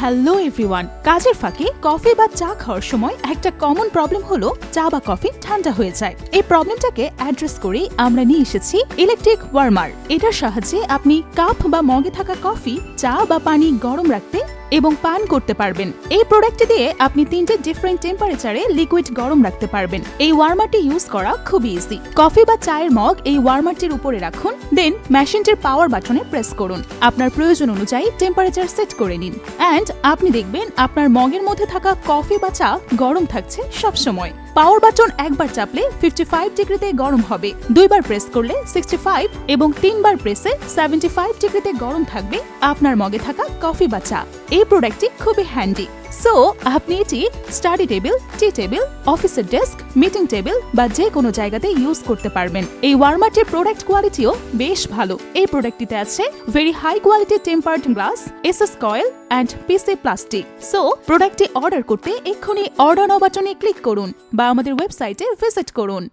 Hello everyone কাজের ফাঁকে coffee বা চা খাওয়ার সময় একটা কমন প্রবলেম হলো চা বা কফি ঠান্ডা হয়ে যায়। এই প্রবলেমটাকে অ্যাড্রেস করে আমরা নিয়ে এসেছি ইলেকট্রিক ওয়ার্মার এটার সাহায্যে আপনি কাপ বা মগে থাকা কফি চা বা পানি গরম রাখতে এবং পান করতে পারবেন। এই প্রোডাক্টটি দিয়ে আপনি তিনটে ডিফারেন্ট টেম্পারেচারে লিকুইড গরম রাখতে পারবেন। এই ওয়ার্মারটি ইউজ করা খুবই ইজি কফি বা চায়ের মগ এই ওয়ার্মারটির উপরে রাখুন দেন মেশিনটির পাওয়ার বাটনে প্রেস করুন। আপনার প্রয়োজন অনুযায়ী টেম্পারেচার সেট করে নিন। অ্যান্ড আপনি দেখবেন আপনার মগের মধ্যে থাকা কফি বা চা গরম থাকছে সবসময়। পাওয়ার বাটন একবার চাপলে ফিফটি ফাইভ ডিগ্রিতে গরম হবে। দুইবার প্রেস করলে সিক্সটি ফাইভ এবং তিনবার প্রেসে সেভেন্টি ফাইভ ডিগ্রিতে গরম থাকবে আপনার মগে থাকা কফি বা চা। এই প্রোডাক্টটি খুবই হ্যান্ডি সো আপনি এটি স্টাডি টেবিল টি টেবিল অফিসের ডেস্ক মিটিং টেবিল বা যে কোনো জায়গাতে ইউজ করতে পারবেন। এই ওয়ার্মার্টের প্রোডাক্ট কোয়ালিটিও বেশ ভালো। এই প্রোডাক্টটিতে আছে very high quality tempered glass SS coil and PC plastic so প্রোডাক্টটি অর্ডার করতে এক্ষুনি অর্ডার বাটনে ক্লিক করুন বা আমাদের ওয়েবসাইটে ভিজিট করুন।